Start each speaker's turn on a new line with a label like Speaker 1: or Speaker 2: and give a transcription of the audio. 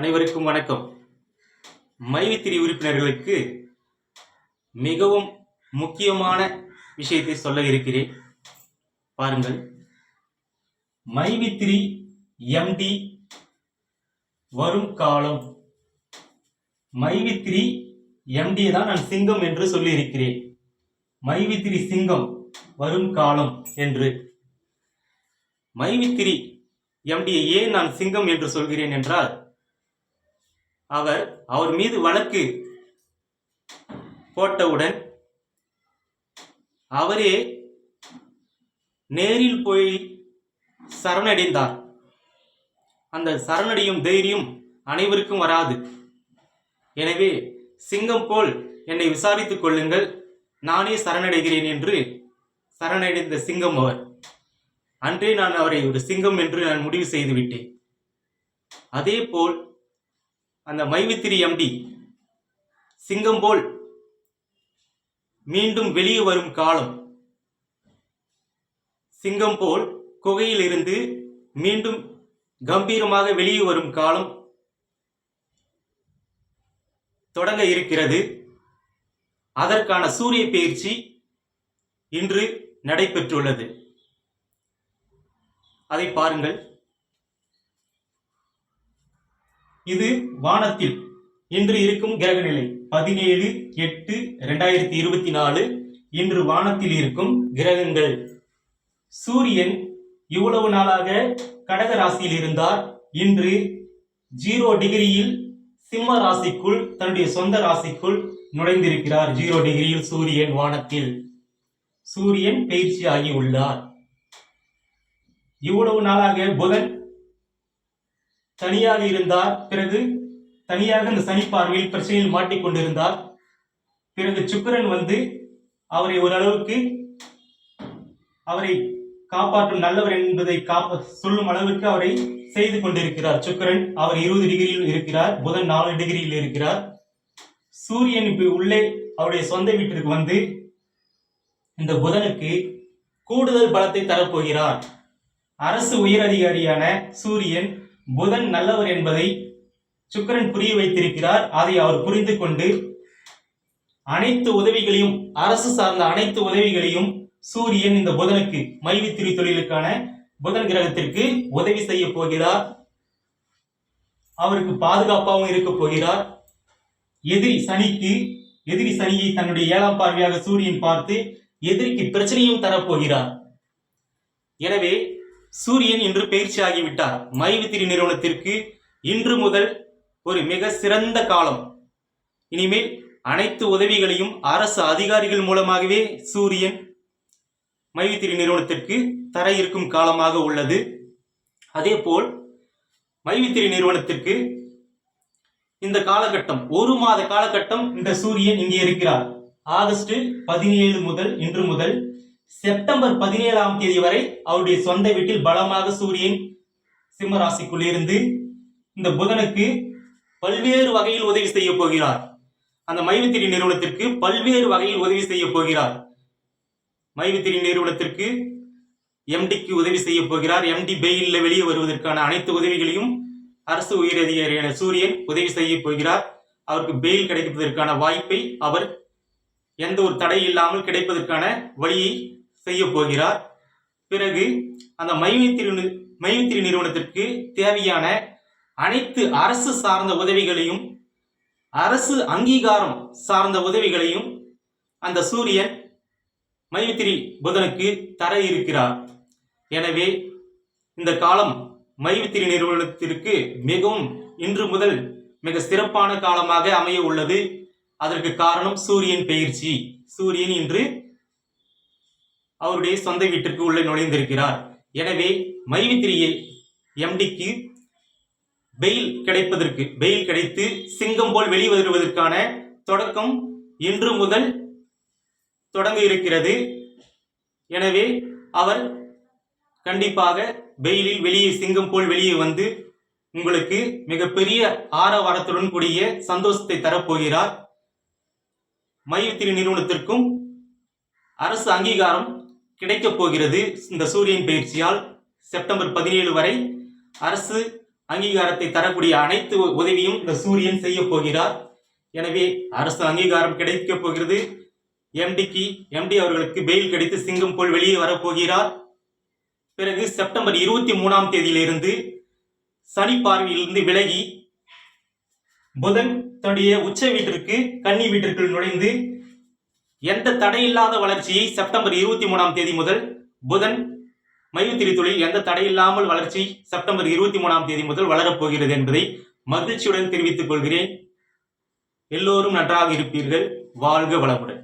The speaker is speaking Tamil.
Speaker 1: அனைவருக்கும் வணக்கம். மைவித்திரி உறுப்பினர்களுக்கு மிகவும் முக்கியமான விஷயத்தை சொல்ல இருக்கிறேன். பாருங்கள். மைவித்திரி எம்டி வரும் காலம். மைவித்திரி எம்டி தான் நான் சிங்கம் என்று சொல்லியிருக்கிறேன் மைவித்திரி சிங்கம் வரும் காலம் என்று. மைவித்திரி எம்டியை ஏன் நான் சிங்கம் என்று சொல்கிறேன் என்றால் அவர் அவர் மீது வழக்கு போட்டவுடன் அவரே நேரில் போய் சரணடைந்தார். அந்த சரணடையும் தைரியம் அனைவருக்கும் வராது. எனவே சிங்கம் போல் என்னை விசாரித்துக் கொள்ளுங்கள். நானே சரணடைகிறேன் என்று சரணடைந்த சிங்கம் அவர். அன்றே நான் அவரை ஒரு சிங்கம் என்று நான் முடிவு செய்து விட்டேன் அதே போல் அந்த மைவித்திரி எம்டி சிங்கம் போல் மீண்டும் வெளியே வரும் காலம். சிங்கம் போல் குகையிலிருந்து மீண்டும் கம்பீரமாக வெளியே வரும் காலம் தொடங்க இருக்கிறது. அதற்கான சூரிய பயிற்சி இன்று நடைபெற்றுள்ளது. அதை பாருங்கள். இது வானத்தில் இன்று இருக்கும் கிரகநிலை பதினேழு எட்டு ரெண்டாயிரத்தி இருபத்தி நாலு. இன்று வானத்தில் இருக்கும் கிரகங்கள். சூரியன் இவ்வளவு நாளாக கடக ராசியில் இருந்தார். இன்று ஜீரோ டிகிரியில் சிம்ம ராசிக்குள் தன்னுடைய சொந்த ராசிக்குள் நுழைந்திருக்கிறார். ஜீரோ டிகிரியில் சூரியன் வானத்தில். சூரியன் பயிற்சி ஆகி உள்ளார். இவ்வளவு நாளாக புதன் தனியாக இருந்தார். பிறகு தனியாக இந்த சனி பார்வையில் பிரச்சனையில் மாட்டிக்கொண்டிருந்தார் பிறகு சுக்கிரன் வந்து அவரை ஓரளவுக்கு அவரை காப்பாற்றும் நல்லவர் என்பதை காப்ப சொல்லும் அளவிற்கு அவரை செய்து கொண்டிருக்கிறார். சுக்கிரன் அவர் இருபது டிகிரியில் இருக்கிறார். புதன் நாலு டிகிரியில் இருக்கிறார். சூரியன் இப்ப உள்ளே அவருடைய சொந்த வீட்டிற்கு வந்து இந்த புதனுக்கு கூடுதல் பலத்தை தரப்போகிறார். அரசு உயர் அதிகாரியான சூரியன் புதன் நல்லவர் என்பதை சுக்கிரன் புரிய வைத்திருக்கிறார். அதை அவர் புரிந்து கொண்டு அனைத்து உதவிகளையும் அரசு சார்ந்த அனைத்து உதவிகளையும் சூரியன் இந்த புதனுக்கு மைவித்திரி தொழிலுக்கான புதன் கிரகத்திற்கு உதவி செய்ய போகிறார். அவருக்கு பாதுகாப்பாகவும் இருக்க போகிறார். எதிரி சனிக்கு எதிரி சனியை தன்னுடைய ஏழாம் பார்வையாக சூரியன் பார்த்து எதிரிக்கு பிரச்சனையும் தரப்போகிறார் எனவே சூரியன் இன்று பயிற்சி ஆகிவிட்டார் மைவித்திரி நிறுவனத்திற்கு இன்று முதல் ஒரு மிக சிறந்த காலம். இனிமேல் அனைத்து உதவிகளையும் அரசு அதிகாரிகள் மூலமாகவே சூரியன் மைவித்திரி நிறுவனத்திற்கு தர இருக்கும் காலமாக உள்ளது. அதேபோல் மைவித்திரி நிறுவனத்திற்கு இந்த காலகட்டம் ஒரு மாத காலகட்டம் இந்த சூரியன் இங்கே இருக்கிறார். ஆகஸ்ட் பதினேழு முதல் இன்று முதல் செப்டம்பர் பதினேழாம் தேதி வரை அவருடைய சொந்த வீட்டில் பலமாக சூரியன் சிம்மராசிக்குள் இருந்து இந்த புதனுக்கு பல்வேறு வகையில் உதவி செய்ய போகிறார். அந்த மைவித்திரி நிறுவனத்திற்கு பல்வேறு வகையில் உதவி செய்ய போகிறார். மைவித்திரி நிறுவனத்திற்கு எம்டிக்கு உதவி செய்ய போகிறார். எம்டி பெயிலில் வெளியே வருவதற்கான அனைத்து உதவிகளையும் அரசு உயரதிகாரியான சூரியன் உதவி செய்ய போகிறார். அவருக்கு பெயில் கிடைப்பதற்கான வாய்ப்பை அவர் எந்த ஒரு தடை இல்லாமல் கிடைப்பதற்கான வழியை செய்ய போகிறார். பிறகு அந்த மைவித்திரி நி- மைவித்திரி நிறுவனத்திற்கு தேவையான அனைத்து அரசு சார்ந்த உதவிகளையும் அரசு அங்கீகாரம் சார்ந்த உதவிகளையும் அந்த சூரியன் மைவித்திரி புதனுக்கு தர இருக்கிறார். எனவே இந்த காலம் மைவித்திரி நிறுவனத்திற்கு மிகவும் இன்று முதல் மிக சிறப்பான காலமாக அமைய உள்ளது. அதற்கு காரணம் சூரியன் பயிற்சி சூரியன் இன்று அவருடைய சொந்த வீட்டிற்கு உள்ளே நுழைந்திருக்கிறார். எனவே மைவித்திரியை எம்டிக்கு பெயில் கிடைப்பதற்கு பெயில் கிடைத்து சிங்கம் போல் வெளிவருவதற்கான தொடக்கம் இன்று முதல் தொடங்க இருக்கிறது. எனவே அவர் கண்டிப்பாக பெயிலில் வெளியே சிங்கம் போல் வெளியே வந்து உங்களுக்கு மிகப்பெரிய ஆரவாரத்துடன் கூடிய சந்தோஷத்தை தரப்போகிறார். மையத்திரி நிறுவனத்திற்கும் அரசு அங்கீகாரம் கிடைக்கப் போகிறது இந்த சூரியன் பயிற்சியால் செப்டம்பர் பதினேழு வரை அரசு அங்கீகாரத்தை தரக்கூடிய அனைத்து உதவியும் இந்த சூரியன் செய்ய போகிறார். எனவே அரசு அங்கீகாரம் கிடைக்கப் போகிறது. எம்டிக்கு எம்டி அவர்களுக்கு பெயில் கிடைத்து சிங்கம் போல் வெளியே வரப்போகிறார் பிறகு செப்டம்பர் இருபத்தி மூணாம் தேதியிலிருந்து சனி பார்வையிலிருந்து விலகி புதன் தன்னுடைய உச்ச வீட்டிற்கு கன்னி வீட்டிற்குள் நுழைந்து எந்த தடையில்லாத வளர்ச்சியை செப்டம்பர் இருபத்தி மூணாம் தேதி முதல் புதன் மயுத்திரி தொழில் எந்த தடையில்லாமல் வளர்ச்சி செப்டம்பர் இருபத்தி மூணாம் தேதி முதல் வளரப்போகிறது என்பதை மகிழ்ச்சியுடன் தெரிவித்துக் கொள்கிறேன். எல்லோரும் நன்றாக இருப்பீர்கள். வாழ்க வளமுடன்.